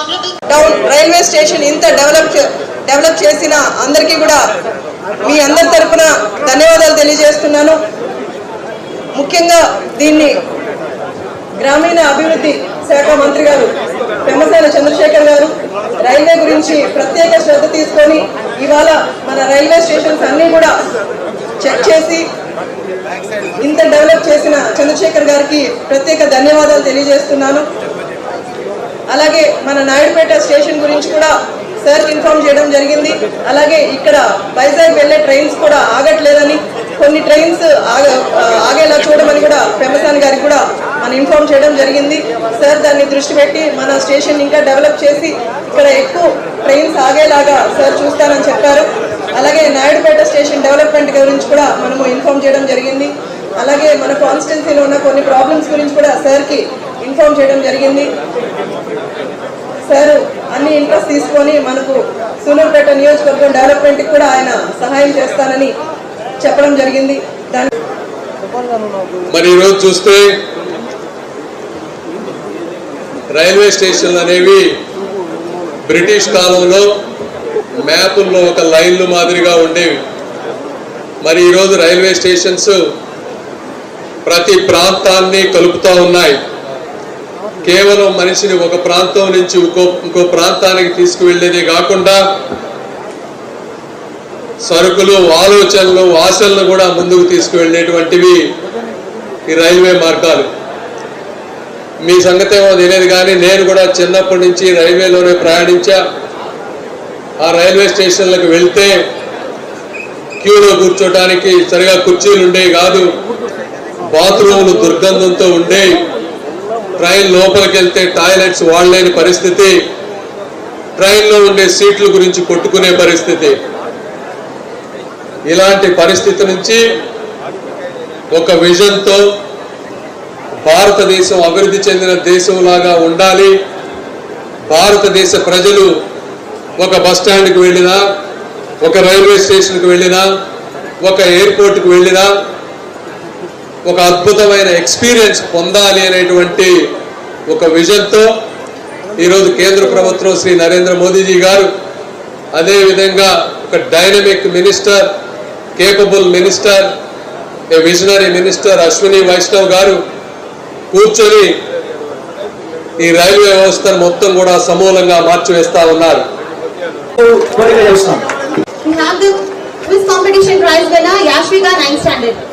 Town down railway station ఇంత develop చే- develop చేసిన అందరికీ కూడా మీ అందరి తరపున ధన్యవాదాలు తెలియజేస్తున్నాను. ముఖ్యంగా దీన్ని గ్రామీణ అభివృద్ధి శాఖ మంత్రి గారు పెమ్మసాల చంద్రశేఖర్ గారు రైల్వే గురించి ప్రత్యేక శ్రద్ధ తీసుకొని ఇవాళ మన రైల్వే స్టేషన్స్ అన్నీ కూడా చెక్ చేసి ఇంత డెవలప్ చేసిన చంద్రశేఖర్ గారికి ప్రత్యేక ధన్యవాదాలు తెలియజేస్తున్నాను. అలాగే మన నాయుడుపేట స్టేషన్ గురించి కూడా సార్ ఇన్ఫార్మ్ చేయడం జరిగింది. అలాగే ఇక్కడ వైజాగ్ వెళ్ళే ట్రైన్స్ కూడా ఆగట్లేదని కొన్ని ట్రైన్స్ ఆగేలా చూడమని కూడా పెమ్మసాని గారికి కూడా మనం ఇన్ఫార్మ్ చేయడం జరిగింది. సార్ దాన్ని దృష్టి పెట్టి మన స్టేషన్ ఇంకా డెవలప్ చేసి ఇక్కడ ఎక్కువ ట్రైన్స్ ఆగేలాగా సార్ చూస్తానని చెప్పారు. అలాగే నాయుడుపేట స్టేషన్ డెవలప్మెంట్ గురించి కూడా చేయడం జరిగింది. అలాగే మన కాన్స్టిట్యున్సీలో ఉన్న కొన్ని ప్రాబ్లమ్స్ గురించి కూడా సార్కి ఇన్ఫార్మ్ చేయడం జరిగింది. సార్ అన్ని ఇంట్రెస్ట్ తీసుకొని మనకు సూలూరుపేట నియోజకవర్గం డెవలప్మెంట్కి కూడా ఆయన సహాయం చేస్తానని చెప్పడం జరిగింది. దాని మరి ఈరోజు చూస్తే రైల్వే స్టేషన్లు అనేవి బ్రిటిష్ కాలంలో మ్యాపుల్లో ఒక లైన్లు మాదిరిగా ఉండేవి. మరి ఈరోజు రైల్వే స్టేషన్స్ ప్రతి ప్రాంతాన్ని కలుపుతూ ఉన్నాయి. కేవలం మనిషిని ఒక ప్రాంతం నుంచి ఇంకో ఇంకో ప్రాంతానికి తీసుకువెళ్ళేదే కాకుండా సరుకులు ఆలోచనలు ఆశలను కూడా ముందుకు తీసుకువెళ్ళేటువంటివి ఈ రైల్వే మార్గాలు. మీ సంగతి ఏమో తెలియదు కానీ నేను కూడా చిన్నప్పటి నుంచి రైల్వేలోనే ప్రయాణించా. ఆ రైల్వే స్టేషన్లకు వెళ్తే క్యూలో కూర్చోటానికి సరిగా కుర్చీలు ఉండేవి కాదు. బాత్రూములు దుర్గంధంతో ఉండేవి. ట్రైన్ లోపలికి వెళ్తే టాయిలెట్స్ వాడలేని పరిస్థితి. ట్రైన్లో ఉండే సీట్ల గురించి కొట్టుకునే పరిస్థితి. ఇలాంటి పరిస్థితి నుంచి ఒక విజన్తో భారతదేశం అభివృద్ధి చెందిన దేశంలాగా ఉండాలి. భారతదేశ ప్రజలు ఒక బస్ స్టాండ్కి వెళ్ళినా ఒక రైల్వే స్టేషన్కి వెళ్ళినా ఒక ఎయిర్పోర్ట్కి వెళ్ళినా ఒక అద్భుతమైన ఎక్స్పీరియన్స్ పొందాలి అనేటువంటి ఒక విజన్తో ఈరోజు కేంద్ర ప్రభుత్వం శ్రీ నరేంద్ర మోదీజీ గారు అదేవిధంగా ఒక డైనమిక్ మినిస్టర్ కేపబుల్ మినిస్టర్ ఏ విజనరీ మినిస్టర్ అశ్విని వైష్ణవ్ గారు కూర్చొని ఈ రైల్వే వ్యవస్థను మొత్తం కూడా సమూలంగా మార్చివేస్తా ఉన్నారు. We have the quiz competition prize winner Yashvika 9th standard.